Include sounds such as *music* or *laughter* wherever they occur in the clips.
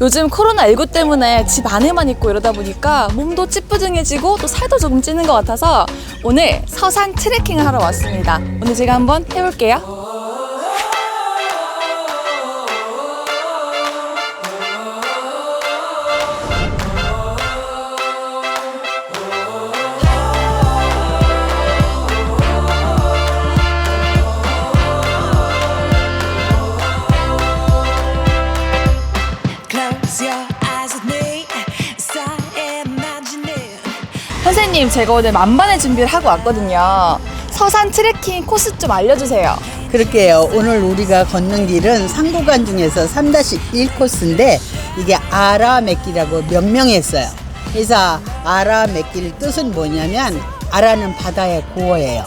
요즘 코로나19 때문에 집 안에만 있고 이러다 보니까 몸도 찌뿌둥해지고 또 살도 조금 찌는 것 같아서 오늘 서산 트레킹을 하러 왔습니다. 오늘 제가 한번 해볼게요. 선생님, 제가 오늘 만반의 준비를 하고 왔거든요. 서산 트레킹 코스 좀 알려주세요. 그럴게요. 오늘 우리가 걷는 길은 상구간 중에서 3-1 코스인데 이게 아라맥길이라고 명명했어요. 그래서 아라맥길 뜻은 뭐냐면 아라는 바다의 고어예요.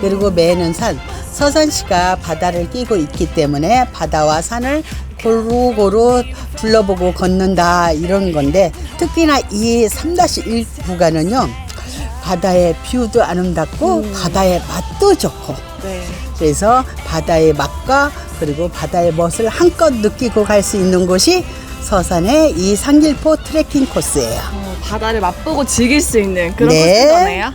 그리고 매는 산. 서산시가 바다를 끼고 있기 때문에 바다와 산을 고루고루 둘러보고 걷는다 이런 건데 특히나 이 3-1 구간은요 바다의 뷰도 아름답고 바다의 맛도 좋고 그래서 바다의 맛과 그리고 바다의 멋을 한껏 느끼고 갈 수 있는 곳이 서산의 이 상길포 트레킹 코스예요. 어, 바다를 맛보고 즐길 수 있는 그런 네. 코스잖아요.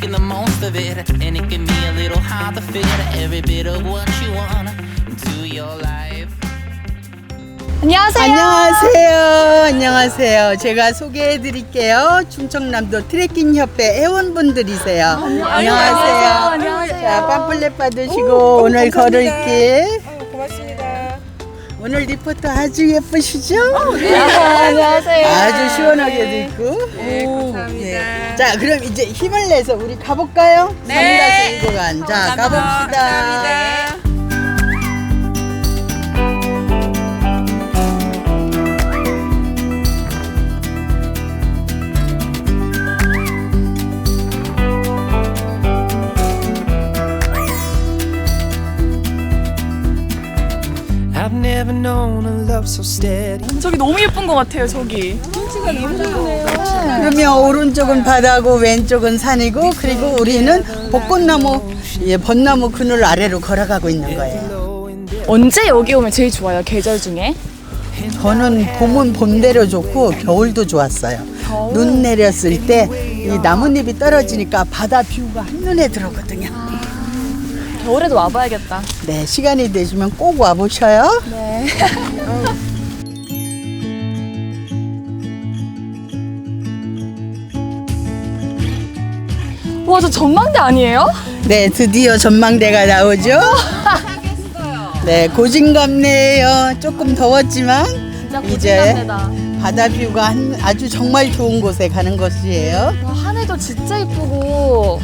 Making the most of it, and it can be a little hard to fit every bit of what you want into your life. 안녕하세요. 안녕하세요. 안녕하세요. 제가 소개해 드릴게요. 충청남도 트레킹 협회 회원분들이세요. 안녕하세요. 안녕하세요. 자, 팜플렛 받으시고 오 늘 걸을 길. 오늘 리포터 아주 예쁘시죠? 안녕하세요. 아주 시원하게도 있고. 네, 감사합니다. 자, 그럼 이제 힘을 내서 우리 가볼까요? 네. 3 구간. 자, 가봅시다. 감사합니다. Known a love so steady. 저기 너무 예쁜 것 같아요, 저기. 그러면 오른쪽은 바다고 왼쪽은 산이고 그리고 우리는 벚꽃나무 예, 벚나무 그늘 아래로 걸어가고 있는 거예요. 언제 여기 오면 제일 좋아요, 계절 중에? 저는 봄은 봄대로 좋고 겨울도 좋았어요. 눈 내렸을 때 이 나뭇잎이 떨어지니까 바다 뷰가 한눈에 들어오거든요. 겨울에도 와봐야겠다. 네, 시간이 되시면 꼭 와보셔요. 네. 와, 저 전망대 아니에요? 네, 드디어 전망대가 나오죠. *laughs* 네, 고진감래예요. 조금 더웠지만 진짜 이제 고진감래다. 바다 뷰가 한- 아주 정말 좋은 곳에 가는 곳이에요. 와, 하늘도 진짜 이쁘고.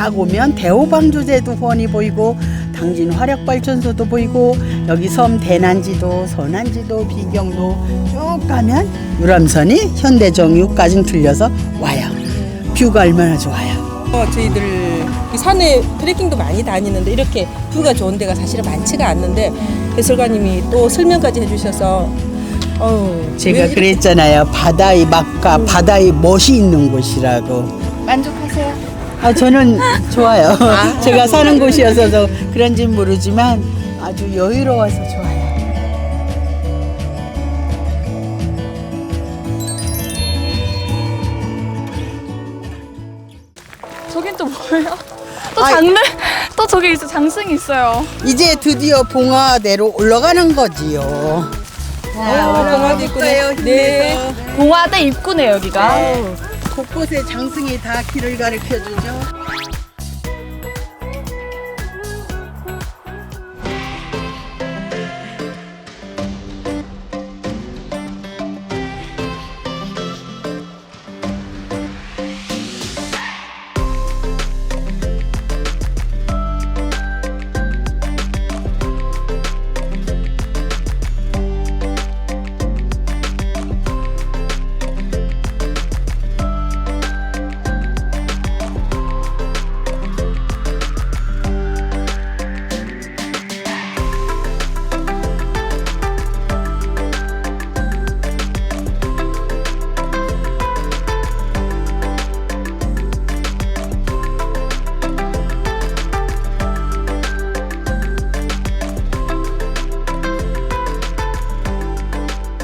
딱 오면 대호방조제도 훤히 보이고 당진 화력발전소도 보이고 여기 섬 대난지도 서난지도 비경도 쭉 가면 유람선이 현대정유까지 들려서 와요. 뷰가 얼마나 좋아요. 어, 저희들 이 산에 트레킹도 많이 다니는데 이렇게 뷰가 좋은 데가 사실은 많지가 않는데 해설가님이 또 설명까지 해주셔서 어, 제가 왜 이렇게 그랬잖아요. 바다의 맛과 바다의 멋이 있는 곳이라고. 만족하세요? 아 저는 좋아요. *laughs* 제가 사는 곳이어서 그런지 모르지만 아주 여유로워서 좋아요. 저긴 또 뭐예요? 또 아이. 장르? 또 저기 있어, 장승이 있어요. 이제 드디어 봉화대로 올라가는 거지요. 어, 봉화도 있구나. 네. 봉화대 입구네, 여기가. 곳곳에 장승이 다 길을 가르쳐 주죠.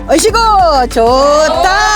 어시고 좋다.